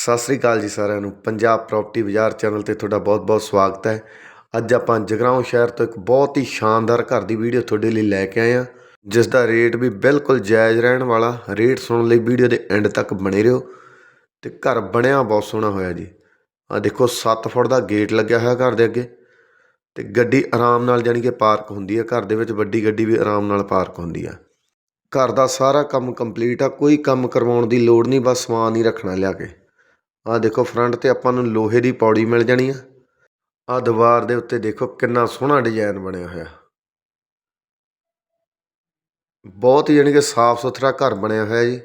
ਸਤਿ ਸ੍ਰੀ ਅਕਾਲ ਜੀ ਸਾਰਿਆਂ ਨੂੰ। ਪੰਜਾਬ ਪ੍ਰਾਪਰਟੀ ਬਾਜ਼ਾਰ ਚੈਨਲ ਤੇ ਤੁਹਾਡਾ ਬਹੁਤ-ਬਹੁਤ ਸਵਾਗਤ ਹੈ। ਅੱਜ ਆਪਾਂ ਜਗਰਾਉਂ ਸ਼ਹਿਰ ਤੋਂ ਇੱਕ ਬਹੁਤ ਹੀ ਸ਼ਾਨਦਾਰ ਘਰ ਦੀ ਵੀਡੀਓ ਤੁਹਾਡੇ ਲਈ ਲੈ ਕੇ ਆਏ ਹਾਂ, ਜਿਸ ਦਾ ਰੇਟ ਵੀ ਬਿਲਕੁਲ ਜਾਇਜ਼ ਰਹਿਣ ਵਾਲਾ, ਰੇਟ ਸੁਣਨ ਲਈ ਵੀਡੀਓ ਦੇ ਐਂਡ ਤੱਕ ਬਣੇ ਰਹੋ ਤੇ ਘਰ ਬਣਿਆ ਬਹੁਤ ਸੋਹਣਾ ਹੋਇਆ ਜੀ। ਆ ਦੇਖੋ 7 ਫੁੱਟ ਦਾ ਗੇਟ ਲੱਗਿਆ ਹੋਇਆ ਘਰ ਦੇ ਅੱਗੇ ਤੇ ਗੱਡੀ ਆਰਾਮ ਨਾਲ ਜਾਣੀ ਕਿ ਪਾਰਕ ਹੁੰਦੀ ਹੈ। ਘਰ ਦੇ ਵਿੱਚ ਵੱਡੀ ਗੱਡੀ ਵੀ ਆਰਾਮ ਨਾਲ ਪਾਰਕ ਹੁੰਦੀ ਆ। ਘਰ ਦਾ ਸਾਰਾ ਕੰਮ ਕੰਪਲੀਟ ਆ, ਕੋਈ ਕੰਮ ਕਰਵਾਉਣ ਦੀ ਲੋੜ ਨਹੀਂ, ਬਸ ਸਮਾਨ ਹੀ ਰੱਖਣਾ ਲਿਆ ਕੇ। ਆਹ ਦੇਖੋ ਫਰੰਟ ਤੇ ਆਪਾਂ ਨੂੰ ਲੋਹੇ ਦੀ ਪੌੜੀ ਮਿਲ ਜਾਣੀ ਆ। ਆਹ ਦੀਵਾਰ ਦੇ ਉੱਤੇ ਦੇਖੋ ਕਿੰਨਾ ਸੋਹਣਾ ਡਿਜ਼ਾਈਨ ਬਣਿਆ ਹੋਇਆ। ਬਹੁਤ ਹੀ ਯਾਨੀ ਕਿ ਸਾਫ਼ ਸੁਥਰਾ ਘਰ ਬਣਿਆ ਹੋਇਆ ਜੀ।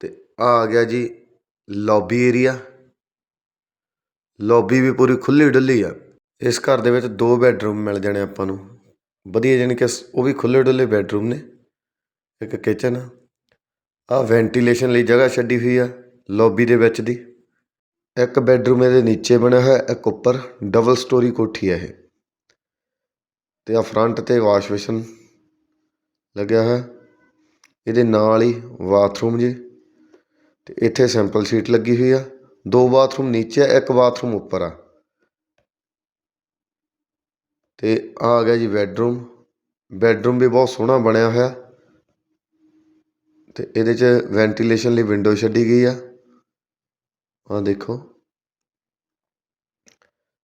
ਤੇ ਆ ਆ ਗਿਆ ਜੀ ਲੌਬੀ ਏਰੀਆ ਲੌਬੀ ਵੀ ਪੂਰੀ ਖੁੱਲੀ ਡੁੱਲੀ ਆ। ਇਸ ਘਰ ਦੇ ਵਿੱਚ ਦੋ ਬੈੱਡਰੂਮ ਮਿਲ ਜਾਣੇ ਆਪਾਂ ਨੂੰ। ਵਧੀਆ ਯਾਨੀ ਕਿ ਉਹ ਵੀ ਖੁੱਲੇ ਡੁੱਲੇ ਬੈੱਡਰੂਮ ਨੇ। ਇੱਕ ਕਿਚਨ ਆ। ਵੈਂਟੀਲੇਸ਼ਨ ਲਈ ਜਗ੍ਹਾ ਛੱਡੀ ਹੋਈ ਆ। ਲੌਬੀ ਦੇ ਵਿੱਚ ਦੀ। ਇੱਕ ਬੈਡਰੂਮ ਇਹਦੇ ਨੀਚੇ ਬਣਿਆ ਹੋਇਆ, ਇੱਕ ਉੱਪਰ। ਡਬਲ ਸਟੋਰੀ ਕੋਠੀ ਹੈ ਇਹ। ਤੇ ਆ ਫਰੰਟ ਤੇ ਵਾਸ਼ ਬੇਸ਼ਨ ਲੱਗਿਆ ਹੋਇਆ। ਇਹਦੇ ਨਾਲ ਹੀ ਬਾਥਰੂਮ ਜੀ। ਤੇ ਇੱਥੇ ਸਿੰਪਲ ਸੀਟ ਲੱਗੀ ਹੋਈ ਆ। ਦੋ ਬਾਥਰੂਮ ਨੀਚੇ ਆ, ਇੱਕ ਬਾਥਰੂਮ ਉੱਪਰ ਆ। ਤੇ ਆ ਗਿਆ ਜੀ ਬੈਡਰੂਮ। ਬੈਡਰੂਮ ਵੀ ਬਹੁਤ ਸੋਹਣਾ ਬਣਿਆ ਹੋਇਆ। ਤੇ ਇਹਦੇ 'ਚ ਵੈਂਟੀਲੇਸ਼ਨ ਲਈ ਵਿੰਡੋ ਛੱਡੀ ਗਈ ਆ। ਆ ਦੇਖੋ।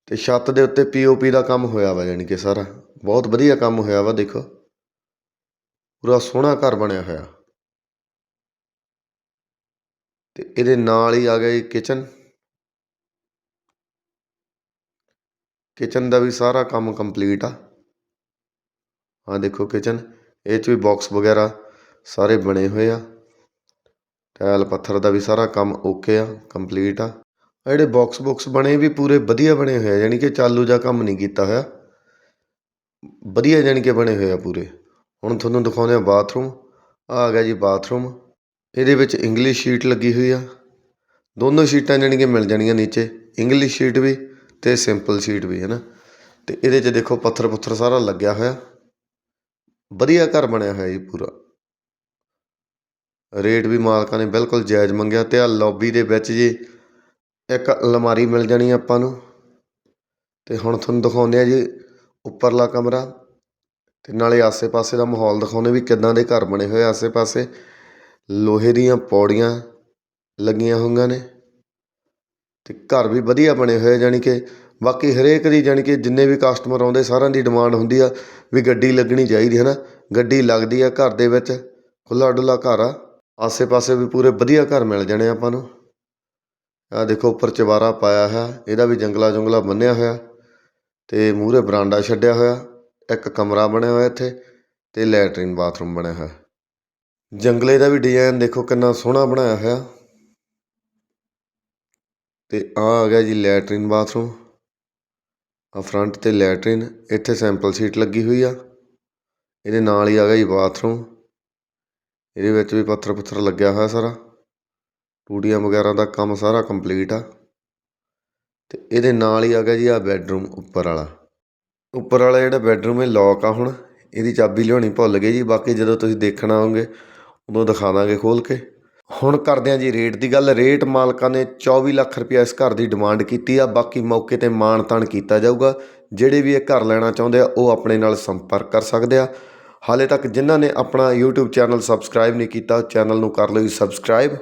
ਤੇ ਛੱਤ ਦੇ ਉੱਤੇ ਪੀਓਪੀ ਦਾ ਕੰਮ ਹੋਇਆ ਵਾ ਯਾਨੀ ਕਿ ਸਾਰਾ। ਬਹੁਤ ਵਧੀਆ ਕੰਮ ਹੋਇਆ ਵਾ ਦੇਖੋ। ਪੂਰਾ ਸੋਹਣਾ ਘਰ ਬਣਿਆ ਹੋਇਆ। ਤੇ ਇਹਦੇ ਨਾਲ ਹੀ ਆ ਗਿਆ ਜੀ ਕਿਚਨ ਕਿਚਨ ਦਾ ਵੀ ਸਾਰਾ ਕੰਮ ਕੰਪਲੀਟ ਆ। ਆ ਦੇਖੋ ਕਿਚਨ ਇਹ 'ਚ ਵੀ ਬਾਕਸ ਵਗੈਰਾ ਸਾਰੇ ਬਣੇ ਹੋਏ ਆ। ਟਾਇਲ ਪੱਥਰ ਦਾ ਵੀ ਸਾਰਾ ਕੰਮ ਓਕੇ ਆ ਕੰਪਲੀਟ ਆ। ਆਹ ਜਿਹੜੇ ਬਾਕਸ ਬੁਕਸ ਬਣੇ ਵੀ ਪੂਰੇ ਵਧੀਆ ਬਣੇ ਹੋਏ ਆ, ਯਾਨੀ ਕਿ ਚਾਲੂ ਜਿਹਾ ਕੰਮ ਨਹੀਂ ਕੀਤਾ ਹੋਇਆ। ਵਧੀਆ ਯਾਨੀ ਕਿ ਬਣੇ ਹੋਏ ਆ ਪੂਰੇ। ਹੁਣ ਤੁਹਾਨੂੰ ਦਿਖਾਉਂਦੇ ਆ ਬਾਥਰੂਮ ਆ ਆ ਗਿਆ ਜੀ ਬਾਥਰੂਮ ਇਹਦੇ ਵਿੱਚ ਇੰਗਲਿਸ਼ ਸ਼ੀਟ ਲੱਗੀ ਹੋਈ ਆ। ਦੋਨੋਂ ਸ਼ੀਟਾਂ ਜਾਣੀ ਕਿ ਮਿਲ ਜਾਣੀਆਂ ਨੀਚੇ। ਇੰਗਲਿਸ਼ ਸ਼ੀਟ ਵੀ ਤੇ ਸਿੰਪਲ ਸ਼ੀਟ ਵੀ ਹੈ ਨਾ ਤੇ ਇਹਦੇ 'ਚ ਦੇਖੋ ਪੱਥਰ ਪੁੱਥਰ ਸਾਰਾ ਲੱਗਿਆ ਹੋਇਆ। ਵਧੀਆ ਘਰ ਬਣਿਆ ਹੋਇਆ ਜੀ ਪੂਰਾ। ਰੇਟ ਵੀ ਮਾਲਕਾਂ ਨੇ ਬਿਲਕੁਲ ਜਾਇਜ਼ ਮੰਗਿਆ ਅਤੇ ਆਹ ਲੌਬੀ ਦੇ ਵਿੱਚ ਜੀ ਇੱਕ ਅਲਮਾਰੀ ਮਿਲ ਜਾਣੀ ਆਪਾਂ ਨੂੰ। ਅਤੇ ਹੁਣ ਤੁਹਾਨੂੰ ਦਿਖਾਉਂਦੇ ਹਾਂ ਜੀ ਉੱਪਰਲਾ ਕਮਰਾ ਅਤੇ ਨਾਲੇ ਆਸੇ-ਪਾਸੇ ਦਾ ਮਾਹੌਲ ਦਿਖਾਉਂਦੇ ਵੀ ਕਿੱਦਾਂ ਦੇ ਘਰ ਬਣੇ ਹੋਏ ਆਸੇ-ਪਾਸੇ। ਲੋਹੇ ਦੀਆਂ ਪੌੜੀਆਂ ਲੱਗੀਆਂ ਹੋਈਆਂ ਨੇ ਅਤੇ ਘਰ ਵੀ ਵਧੀਆ ਬਣੇ ਹੋਏ ਜਾਣੀ ਕਿ ਬਾਕੀ ਹਰੇਕ ਦੀ ਜਾਣੀ ਕਿ ਜਿੰਨੇ ਵੀ ਕਸਟਮਰ ਆਉਂਦੇ ਸਾਰਿਆਂ ਦੀ ਡਿਮਾਂਡ ਹੁੰਦੀ ਆ ਵੀ ਗੱਡੀ ਲੱਗਣੀ ਚਾਹੀਦੀ ਹੈ ਨਾ। ਗੱਡੀ ਲੱਗਦੀ ਆ ਘਰ ਦੇ ਵਿੱਚ ਖੁੱਲ੍ਹਾ ਡੁੱਲਾ ਘਰ ਆ। ਆਸੇ-ਪਾਸੇ ਵੀ ਪੂਰੇ ਵਧੀਆ ਘਰ ਮਿਲ ਜਾਣੇ ਆਪਾਂ ਨੂੰ। ਆਹ ਦੇਖੋ, ਉੱਪਰ ਚਵਾਰਾ ਪਾਇਆ ਹੈ ਇਹਦਾ ਵੀ ਜੰਗਲਾ ਜੁੰਗਲਾ ਬੰਨਿਆ ਹੋਇਆ, ਤੇ ਮੂਹਰੇ ਬਰਾਂਡਾ ਛੱਡਿਆ ਹੋਇਆ, ਇੱਕ ਕਮਰਾ ਬਣਿਆ ਹੋਇਆ ਇੱਥੇ, ਤੇ ਲੈਟਰਿਨ ਬਾਥਰੂਮ ਬਣਿਆ ਹੋਇਆ। ਜੰਗਲੇ ਦਾ ਵੀ ਡਿਜ਼ਾਈਨ ਦੇਖੋ, ਕਿੰਨਾ ਸੋਹਣਾ ਬਣਾਇਆ ਹੋਇਆ। ਤੇ ਆ ਆ ਗਿਆ ਜੀ ਲੈਟਰਿਨ ਬਾਥਰੂਮ। ਆ ਫਰੰਟ ਤੇ ਲੈਟਰਿਨ, ਇੱਥੇ ਸੈਂਪਲ ਸੀਟ ਲੱਗੀ ਹੋਈ ਆ। ਇਹਦੇ ਨਾਲ ਹੀ ਆ ਗਿਆ ਜੀ ਬਾਥਰੂਮ। ਇਹਦੇ ਵਿੱਚ ਵੀ ਪੱਥਰ ਪੁੱਥਰ ਲੱਗਿਆ ਹੋਇਆ ਸਾਰਾ। ਟੂਟੀਆਂ ਵਗੈਰਾ ਦਾ ਕੰਮ ਸਾਰਾ ਕੰਪਲੀਟ ਆ। ਅਤੇ ਇਹਦੇ ਨਾਲ ਹੀ ਆ ਗਿਆ ਜੀ ਆ ਬੈੱਡਰੂਮ ਉੱਪਰ ਵਾਲਾ। ਉੱਪਰ ਵਾਲਾ ਜਿਹੜਾ ਬੈੱਡਰੂਮ ਹੈ ਲੋਕ ਆ ਹੁਣ, ਇਹਦੀ ਚਾਬੀ ਲਿਆਉਣੀ ਭੁੱਲ ਗਏ ਜੀ। ਬਾਕੀ ਜਦੋਂ ਤੁਸੀਂ ਦੇਖਣਾ ਹੋਗੇ ਉਦੋਂ ਦਿਖਾ ਦਾਂਗੇ ਖੋਲ ਕੇ। ਹੁਣ ਕਰਦੇ ਹਾਂ ਜੀ ਰੇਟ ਦੀ ਗੱਲ। ਰੇਟ ਮਾਲਕਾਂ ਨੇ 24 ਲੱਖ ਰੁਪਇਆ ਇਸ ਘਰ ਦੀ ਡਿਮਾਂਡ ਕੀਤੀ ਆ। ਬਾਕੀ ਮੌਕੇ ਤੇ ਮਾਣ ਤਾਣ ਕੀਤਾ ਜਾਊਗਾ। ਜਿਹੜੇ ਵੀ ਇਹ ਘਰ ਲੈਣਾ ਚਾਹੁੰਦੇ ਆ, ਉਹ ਆਪਣੇ ਨਾਲ ਸੰਪਰਕ ਕਰ ਸਕਦੇ ਆ। ਹਾਲੇ ਤੱਕ ਜਿਨ੍ਹਾਂ ਨੇ ਆਪਣਾ YouTube ਚੈਨਲ ਸਬਸਕ੍ਰਾਈਬ ਨਹੀਂ ਕੀਤਾ ਚੈਨਲ ਨੂੰ ਕਰ ਲਓ ਜੀ ਸਬਸਕ੍ਰਾਈਬ